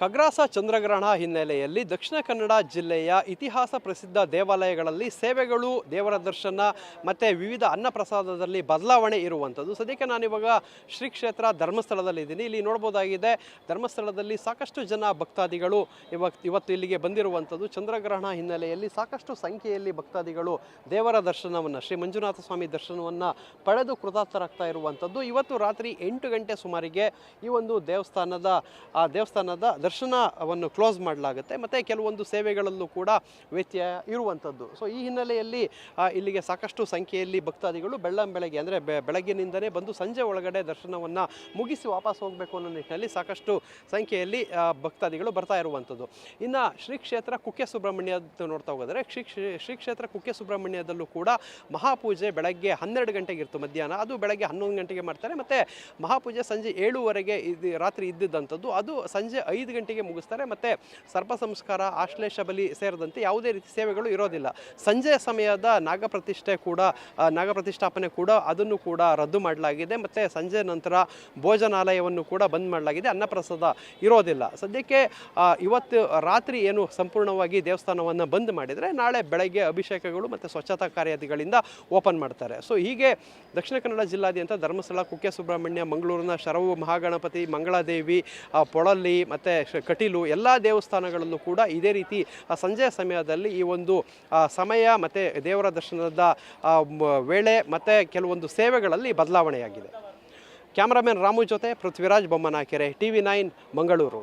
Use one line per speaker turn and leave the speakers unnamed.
ಖಗ್ರಾಸ ಚಂದ್ರಗ್ರಹಣ ಹಿನ್ನೆಲೆಯಲ್ಲಿ ದಕ್ಷಿಣ ಕನ್ನಡ ಜಿಲ್ಲೆಯ ಇತಿಹಾಸ ಪ್ರಸಿದ್ಧ ದೇವಾಲಯಗಳಲ್ಲಿ ಸೇವೆಗಳು, ದೇವರ ದರ್ಶನ ಮತ್ತು ವಿವಿಧ ಅನ್ನಪ್ರಸಾದದಲ್ಲಿ ಬದಲಾವಣೆ ಇರುವಂಥದ್ದು. ಸದ್ಯಕ್ಕೆ ನಾನಿವಾಗ ಶ್ರೀ ಕ್ಷೇತ್ರ ಧರ್ಮಸ್ಥಳದಲ್ಲಿ ಇದ್ದೀನಿ. ಇಲ್ಲಿ ನೋಡ್ಬೋದಾಗಿದೆ, ಧರ್ಮಸ್ಥಳದಲ್ಲಿ ಸಾಕಷ್ಟು ಜನ ಭಕ್ತಾದಿಗಳು ಇವತ್ತು ಇವತ್ತು ಇಲ್ಲಿಗೆ ಬಂದಿರುವಂಥದ್ದು. ಚಂದ್ರಗ್ರಹಣ ಹಿನ್ನೆಲೆಯಲ್ಲಿ ಸಾಕಷ್ಟು ಸಂಖ್ಯೆಯಲ್ಲಿ ಭಕ್ತಾದಿಗಳು ದೇವರ ದರ್ಶನವನ್ನು, ಶ್ರೀ ಮಂಜುನಾಥ ಸ್ವಾಮಿ ದರ್ಶನವನ್ನು ಪಡೆದು ಕೃತಾರ್ಥರಾಗ್ತಾ ಇರುವಂಥದ್ದು. ಇವತ್ತು ರಾತ್ರಿ ಎಂಟು ಗಂಟೆ ಸುಮಾರಿಗೆ ಈ ಒಂದು ದೇವಸ್ಥಾನದ, ಆ ದೇವಸ್ಥಾನದ ದರ್ಶನವನ್ನು ಕ್ಲೋಸ್ ಮಾಡಲಾಗುತ್ತೆ. ಮತ್ತು ಕೆಲವೊಂದು ಸೇವೆಗಳಲ್ಲೂ ಕೂಡ ವ್ಯತ್ಯಯ ಇರುವಂಥದ್ದು. ಸೊ ಈ ಹಿನ್ನೆಲೆಯಲ್ಲಿ ಇಲ್ಲಿಗೆ ಸಾಕಷ್ಟು ಸಂಖ್ಯೆಯಲ್ಲಿ ಭಕ್ತಾದಿಗಳು ಬೆಳ್ಳಂ ಬೆಳಗ್ಗೆ ಅಂದರೆ ಬೆಳಗ್ಗಿನಿಂದಲೇ ಬಂದು ಸಂಜೆ ಒಳಗಡೆ ದರ್ಶನವನ್ನು ಮುಗಿಸಿ ವಾಪಸ್ ಹೋಗಬೇಕು ಅನ್ನೋ ನಿಟ್ಟಿನಲ್ಲಿ ಸಾಕಷ್ಟು ಸಂಖ್ಯೆಯಲ್ಲಿ ಭಕ್ತಾದಿಗಳು ಬರ್ತಾ ಇರುವಂಥದ್ದು. ಇನ್ನು ಶ್ರೀ ಕ್ಷೇತ್ರ ಕುಕ್ಕೆ ಸುಬ್ರಹ್ಮಣ್ಯ ನೋಡ್ತಾ ಹೋದರೆ ಶ್ರೀ ಶ್ರೀ ಕ್ಷೇತ್ರ ಕುಕ್ಕೆ ಸುಬ್ರಹ್ಮಣ್ಯದಲ್ಲೂ ಕೂಡ ಮಹಾಪೂಜೆ ಬೆಳಗ್ಗೆ ಹನ್ನೆರಡು ಗಂಟೆಗೆ ಇತ್ತು ಮಧ್ಯಾಹ್ನ. ಅದು ಬೆಳಗ್ಗೆ ಹನ್ನೊಂದು ಗಂಟೆಗೆ ಮಾಡ್ತಾರೆ. ಮತ್ತು ಮಹಾಪೂಜೆ ಸಂಜೆ ಏಳುವರೆಗೆ ಇದು, ರಾತ್ರಿ ಇದ್ದಿದ್ದಂಥದ್ದು. ಅದು ಸಂಜೆ ಐದು ಗಂಟೆಗೆ ಮುಗಿಸ್ತಾರೆ. ಮತ್ತು ಸರ್ಪ ಸಂಸ್ಕಾರ, ಆಶ್ಲೇಷ ಬಲಿ ಸೇರಿದಂತೆ ಯಾವುದೇ ರೀತಿ ಸೇವೆಗಳು ಇರೋದಿಲ್ಲ. ಸಂಜೆ ಸಮಯದ ನಾಗಪ್ರತಿಷ್ಠೆ ಕೂಡ ನಾಗಪ್ರತಿಷ್ಠಾಪನೆ ಕೂಡ ಅದನ್ನು ಕೂಡ ರದ್ದು ಮಾಡಲಾಗಿದೆ. ಮತ್ತು ಸಂಜೆ ನಂತರ ಭೋಜನಾಲಯವನ್ನು ಕೂಡ ಬಂದ್ ಮಾಡಲಾಗಿದೆ. ಅನ್ನಪ್ರಸಾದ ಇರೋದಿಲ್ಲ. ಸದ್ಯಕ್ಕೆ ಇವತ್ತು ರಾತ್ರಿ ಏನು ಸಂಪೂರ್ಣವಾಗಿ ದೇವಸ್ಥಾನವನ್ನು ಬಂದ್ ಮಾಡಿದರೆ ನಾಳೆ ಬೆಳಗ್ಗೆ ಅಭಿಷೇಕಗಳು ಮತ್ತು ಸ್ವಚ್ಛತಾ ಕಾರ್ಯಾದಿಗಳಿಂದ ಓಪನ್ ಮಾಡ್ತಾರೆ. ಸೊ, ಹೀಗೆ ದಕ್ಷಿಣ ಕನ್ನಡ ಜಿಲ್ಲಾದ್ಯಂತ ಧರ್ಮಸ್ಥಳ, ಕುಕ್ಕೆ ಸುಬ್ರಹ್ಮಣ್ಯ, ಮಂಗಳೂರಿನ ಶರವು ಮಹಾಗಣಪತಿ, ಮಂಗಳಾದೇವಿ ಪೊಳಲ್ಲಿ ಪೊಳಲಿ ಮತ್ತು ಕಟೀಲು ಎಲ್ಲ ದೇವಸ್ಥಾನಗಳಲ್ಲೂ ಕೂಡ ಇದೇ ರೀತಿ ಸಂಜೆಯ ಸಮಯದಲ್ಲಿ ಈ ಒಂದು ಸಮಯ ಮತ್ತು ದೇವರ ದರ್ಶನದ ವೇಳೆ ಮತ್ತು ಕೆಲವೊಂದು ಸೇವೆಗಳಲ್ಲಿ ಬದಲಾವಣೆಯಾಗಿದೆ. ಕ್ಯಾಮರಾಮನ್ ರಾಮು ಜೊತೆ Prithviraj Bommanakere T V nine, Mangaluru.